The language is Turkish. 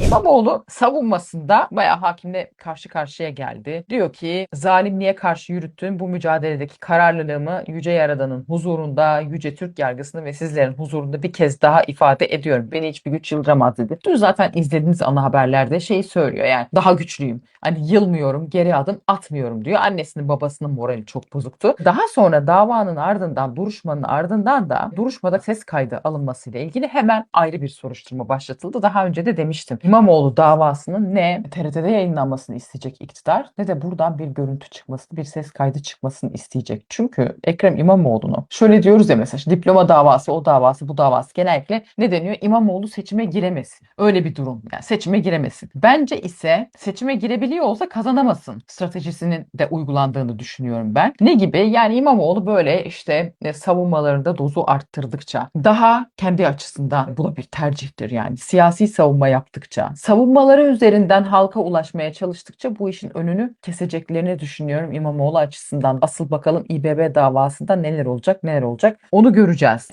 İmamoğlu savunmasında bayağı hakimle karşı karşıya geldi. Diyor ki zalimliğe karşı yürüttüğüm bu mücadeledeki kararlılığımı Yüce Yaradan'ın huzurunda, Yüce Türk yargısını ve sizlerin huzurunda bir kez daha ifade ediyorum. Beni hiçbir güç yıldıramaz dedi. Dün zaten izlediğiniz ana haberlerde şeyi söylüyor yani daha güçlüyüm. Hani yılmıyorum, geri adım atmıyorum diyor. Annesinin babasının morali çok bozuktu. Daha sonra davanın ardından, duruşmanın ardından da duruşmada ses kaydı alınmasıyla ilgili hemen ayrı bir soruşturma başlatıldı. Daha önce de demiştim. İmamoğlu davasının ne TRT'de yayınlanmasını isteyecek iktidar ne de buradan bir görüntü çıkmasını, bir ses kaydı çıkmasını isteyecek. Çünkü Ekrem İmamoğlu'nu şöyle diyoruz ya mesela diploma davası, o davası, bu davası genellikle ne deniyor? İmamoğlu seçime giremesin. Öyle bir durum. Yani seçime giremesin. Bence ise seçime girebiliyor olsa kazanamasın stratejisinin de uygulandığını düşünüyorum ben. Ne gibi? Yani İmamoğlu böyle işte e, savunmalarında dozu arttırdıkça daha kendi açısından bu da bir tercihtir yani siyasi savunma yaptıkça savunmaları üzerinden halka ulaşmaya çalıştıkça bu işin önünü keseceklerini düşünüyorum İmamoğlu açısından. Asıl bakalım İBB davasında neler olacak neler olacak onu göreceğiz.